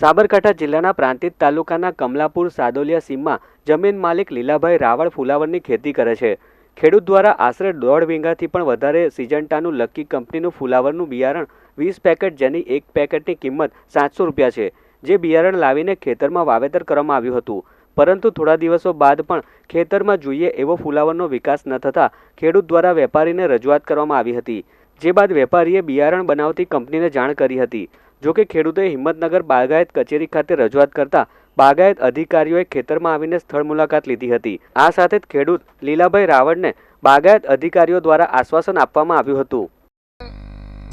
સાબરકાંઠા જિલ્લાના પ્રાંતિજ તાલુકાના કમલાપુર સાદોલિયા સીમમાં જમીન માલિક લીલાભાઈ રાવળ ફુલાવરની ખેતી કરે છે. ખેડૂત દ્વારા આશરે દોઢ વીંગાથી પણ વધારે સિજન્ટાનું લકી કંપનીનું ફુલાવરનું બિયારણ વીસ પેકેટ જેની એક પેકેટની કિંમત સાતસો રૂપિયા છે, જે બિયારણ લાવીને ખેતરમાં વાવેતર કરવામાં આવ્યું હતું. પરંતુ થોડા દિવસો બાદ પણ ખેતરમાં જોઈએ એવો ફુલાવરનો વિકાસ ન થતાં ખેડૂત દ્વારા વેપારીને રજૂઆત કરવામાં આવી હતી, જે બાદ વેપારીએ બિયારણ બનાવતી કંપનીને જાણ કરી હતી. જોકે ખેડૂતોએ હિંમતનગર બાગાયત કચેરી ખાતે રજૂઆત કરતા બાગાયત અધિકારીઓએ ખેતરમાં આવીને સ્થળ મુલાકાત લીધી હતી. આ સાથે જ ખેડૂત લીલાભાઈ રાવળને બાગાયત અધિકારીઓ દ્વારા આશ્વાસન આપવામાં આવ્યું હતું.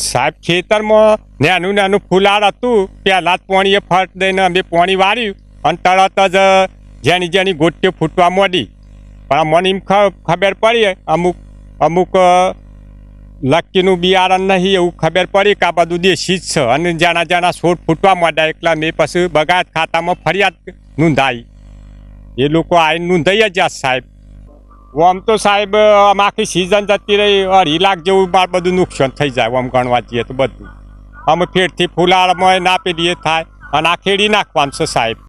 સાહેબ, ખેતરમાં નાનું નાનું ફુલાર હતું. પહેલાં જ પોણીએ ફટ દઈને અમે પોણી વાળ્યું અને તરત જ જેની જેની ગોટીઓ ફૂટવા માંડી. પણ મને એમ ખબર પડી, અમુક અમુક લક્કીનું બિયારણ નહીં એવું ખબર પડી કે આ બધું દેશી જ છે. અને જાણા જાણા છોડ ફૂટવા માંડ્યા એકલા મેં પછી બગાયત ખાતામાં ફરિયાદ નોંધાઈ. એ લોકો આવીને નોંધાઈ જ સાહેબ. આમ તો સાહેબ, આમ આખી સિઝન જતી રહી અઢી લાખ જેવું માર બધું નુકસાન થઈ જાય, આમ ગણવા જઈએ તો બધું. અમે ફેરથી ફૂલાળમાં ના પેલીએ થાય. અને આ ખેડી નાખવાનું છે સાહેબ.